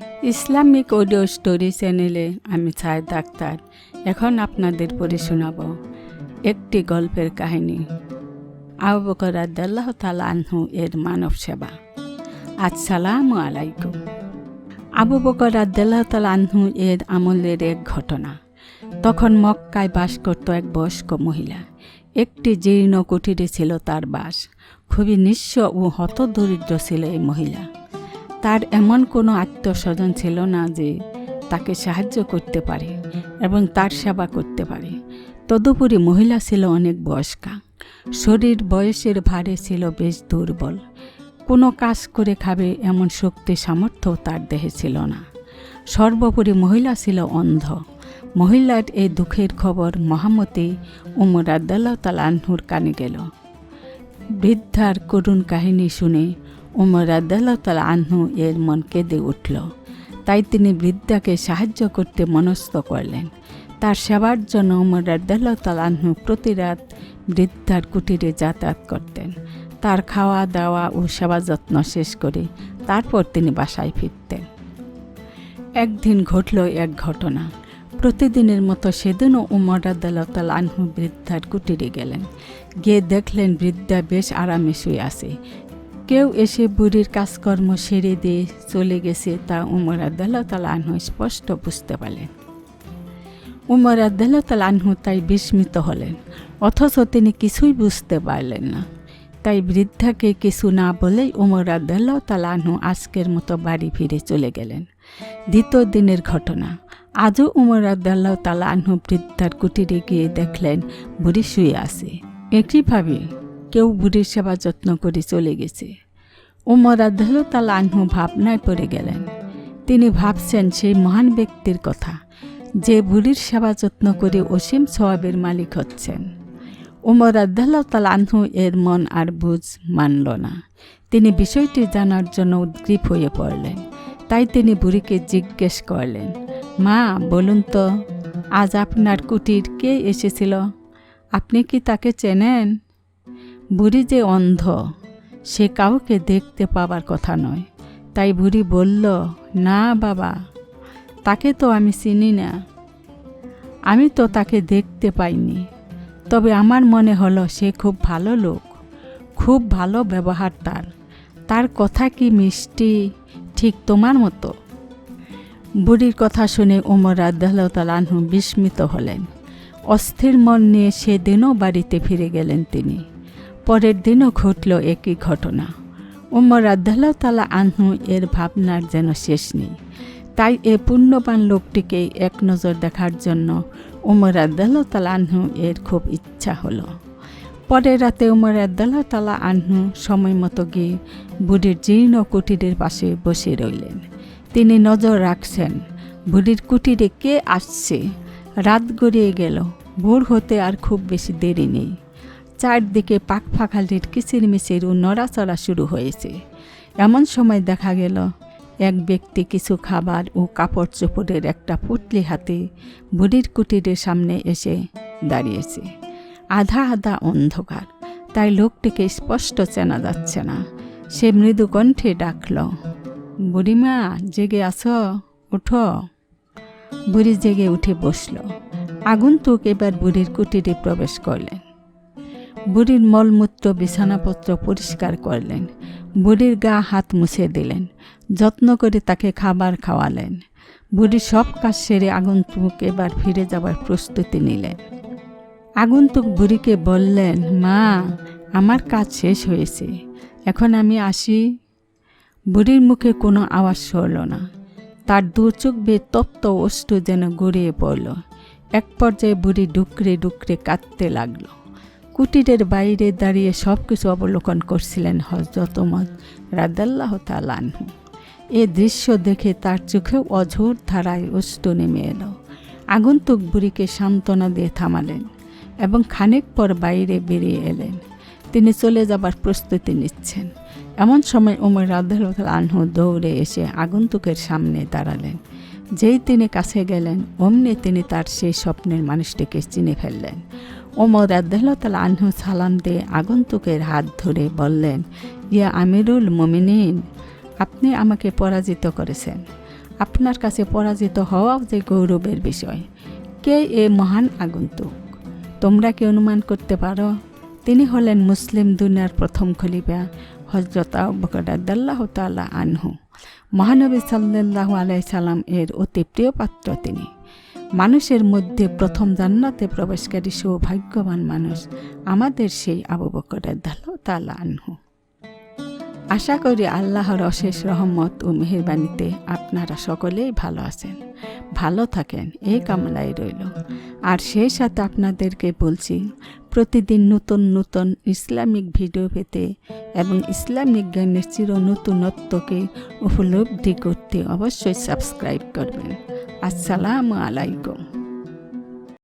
Islamic audio story চ্যানেলে আমি ছায় doctor. এখন আপনাদের পড়ে শোনাব একটি গল্পের কাহিনী। আবু বকর আদাল্লাহ তালা আনহু এর মানব সেবা। আসসালামু আলাইকুম। আবু বকর আদাল্লাহ তালা আনহু এর আমলের এক ঘটনা। তখন মক্কায় বাস করত এক বয়স্ক মহিলা। একটি জীর্ণ কুটিরে ছিল তার বাস। খুবই নিঃস্ব ও হতদরিদ্র ছিল এই মহিলা। তার এমন কোনো আত্মস্বজন ছিল না যে তাকে সাহায্য করতে পারে এবং তার সেবা করতে পারে। তদুপরি মহিলা ছিল অনেক বয়স্কা। শরীর বয়সের ভারে ছিল বেশ দুর্বল। কোনো কাজ করে খাবে এমন শক্তি সামর্থ্য তার দেহে ছিল না। সর্বোপরি মহিলা ছিল অন্ধ। মহিলার এই দুঃখের খবর মহামতি উমর আদাল্লাহ তালাহুর কানে গেল। বৃদ্ধার করুণ কাহিনী শুনে উমর আদাল্লাহ তালা আহ্নু এর মন কেঁদে উঠল। তাই তিনি বৃদ্ধাকে সাহায্য করতে মনস্থ করলেন। তার সেবার জন্য উমর আদাল্লাহ তালা আহ্নু প্রতি রাত বৃদ্ধার কুটিরে যাতায়াত করতেন। তার খাওয়া দাওয়া ও সেবা যত্ন শেষ করে তারপর তিনি বাসায় ফিরতেন। একদিন ঘটল এক ঘটনা। প্রতিদিনের মতো সেদিনও উমর আদাল্লাহ তাল আনহু বৃদ্ধার কুটিরে গেলেন। গিয়ে দেখলেন বৃদ্ধা বেশ আরামে শুয়ে আছে। কেউ এসে বুড়ির কাজকর্ম সেরে দিয়ে চলে গেছে তা উমর আদাল্লাহ তাল স্পষ্ট বুঝতে পারলেন। উমর আদাল্লাহ তাল তাই বিস্মিত হলেন, অথচ তিনি কিছুই বুঝতে পারলেন না। তাই বৃদ্ধাকে কিছু না বলেই উমর আদাল্লাহ তাল আজকের মতো বাড়ি ফিরে চলে গেলেন। দ্বিতীয় দিনের ঘটনা, আজও উমর আদাল্লাহ তালা বৃদ্ধার কুটিরে গিয়ে দেখলেন বুড়ি শুয়ে আছে। একইভাবে কেউ বুড়ির সেবা যত্ন করে চলে গেছে। উমর আদাল্লাহ তালা আনহু ভাবনায় পড়ে গেলেন। তিনি ভাবছেন সেই মহান ব্যক্তির কথা, যে বুড়ির সেবা যত্ন করে অসীম সবাবের মালিক হচ্ছেন। উমর আদাল্লাহ তাল আনহু এর মন আর বুঝ মানল না। তিনি বিষয়টি জানার জন্য উদ্গ্রীব হয়ে পড়লেন। তাই তিনি বুড়িকে জিজ্ঞেস করলেন, মা, বলুন তো, আজ আপনার কুটির কে এসেছিল? আপনি কি তাকে চেনেন? বুড়ি যে অন্ধ, সে কাউকে দেখতে পাবার কথা নয়। তাই বুড়ি বলল, না বাবা, তাকে তো আমি চিনি না। আমি তো তাকে দেখতে পাইনি। তবে আমার মনে হলো সে খুব ভালো লোক, খুব ভালো ব্যবহার তার। তার কথা কি মিষ্টি, ঠিক তোমার মতো? বুড়ির কথা শুনে ওমর আদাল্লাহ তালাহু বিস্মিত হলেন। অস্থির মন নিয়ে সেদিনও বাড়িতে ফিরে গেলেন তিনি। পরের দিনও ঘটল একই ঘটনা। ওমর আদাল্লাহ তালা আনহু এর ভাবনার যেন শেষ নেই। তাই এ পুণ্যবান লোকটিকে এক নজর দেখার জন্য উমর আদাল্লাহ তালা আনহু এর খুব ইচ্ছা হলো। পরের রাতে উমর আদাল্লাহ তালা আনহু সময় মতো গিয়ে বুড়ির জীর্ণ কুটিরের পাশে বসে রইলেন। তিনি নজর রাখছেন, বুড়ির কুটিরে কে আসছে? রাত গড়িয়ে গেল, ভোর হতে আর খুব বেশি দেরি নেই। চারদিকে পাক ফাঁকালির কিচিরমিচির ও নড়াচড়া শুরু হয়েছে। এমন সময় দেখা গেল, এক ব্যক্তি কিছু খাবার ও কাপড় চোপড়ের একটা পুটলি হাতে বুড়ির কুটিরের সামনে এসে দাঁড়িয়েছে। আধা আধা অন্ধকার, তাই লোকটিকে স্পষ্ট চেনা যাচ্ছে না। সে মৃদু কণ্ঠে ডাকল, বুড়িমা, জেগে আছো? উঠো। বুড়ি জেগে উঠে বসল। আগন্তুক এবার বুড়ির কুটিরে প্রবেশ করলেন। বুড়ির মলমূত্র বিছানাপত্র পরিষ্কার করলেন। বুড়ির গা হাত মুছে দিলেন, যত্ন করে তাকে খাবার খাওয়ালেন। বুড়ি সব কাজ সেরে আগন্তুক এবার ফিরে যাবার প্রস্তুতি নিলেন। আগন্তুক বুড়িকে বললেন, মা, আমার কাজ শেষ হয়েছে, এখন আমি আসি। বুড়ির মুখে কোনো আওয়াজ সরল না। তার দু চোখ বেয়ে তপ্ত অষ্ট যেন গড়িয়ে পড়ল। এক পর্যায়ে বুড়ি ডুকরে ডুকরে কাঁদতে লাগল। কুটিরের বাইরে দাঁড়িয়ে সব কিছু অবলোকন করছিলেন হজরত উমর রাদাল্লাহ তালানহু এ দৃশ্য দেখে তার চোখেও অঝোর ধারায় অষ্ট নেমে এলো। আগন্তুক বুড়িকে সান্ত্বনা দিয়ে থামালেন এবং খানিক পর বাইরে বেরিয়ে এলেন। তিনি চলে যাবার প্রস্তুতি নিচ্ছেন। এমন সময় উমর রাদাল্লাহ আনহু দৌড়ে এসে আগন্তুকের সামনে দাঁড়ালেন। যেই তিনি কাছে গেলেন, অমনি তিনি তার সেই স্বপ্নের মানুষটিকে চিনে ফেললেন। ওমর আদাল্লাহ আনহু সালাম দিয়ে আগন্তুকের হাত ধরে বললেন, ইয়া আমিরুল মমিনিন, আপনি আমাকে পরাজিত করেছেন। আপনার কাছে পরাজিত হওয়াও যে গৌরবের বিষয়। কে এ মহান আগন্তুক? তোমরা কি অনুমান করতে পারো? তিনি হলেন মুসলিম দুনিয়ার প্রথম খলিফা হজরত আব্বাহ তাল্লাহ আনহু। মহানবী সাল্লাহ আলাই সাল্লাম এর অতি প্রিয় পাত্র তিনি। মানুষের মধ্যে প্রথম জান্নাতে প্রবেশকারী সৌভাগ্যবান মানুষ আমাদের সেই আবু বকরের বকর তাল্লাহ আনহু। আশা করি আল্লাহর অশেষ রহমত ও মেহেরবানিতে আপনারা সকলেই ভালো আছেন, ভালো থাকেন, এই কামনাই রইল। আর সেই সাথে আপনাদেরকে বলছি, প্রতিদিন নতুন নতুন ইসলামিক ভিডিও পেতে এবং ইসলামিক জ্ঞানের চির নতুনত্বকে উপলব্ধি করতে অবশ্যই সাবস্ক্রাইব করবেন। আসসালামু আলাইকুম।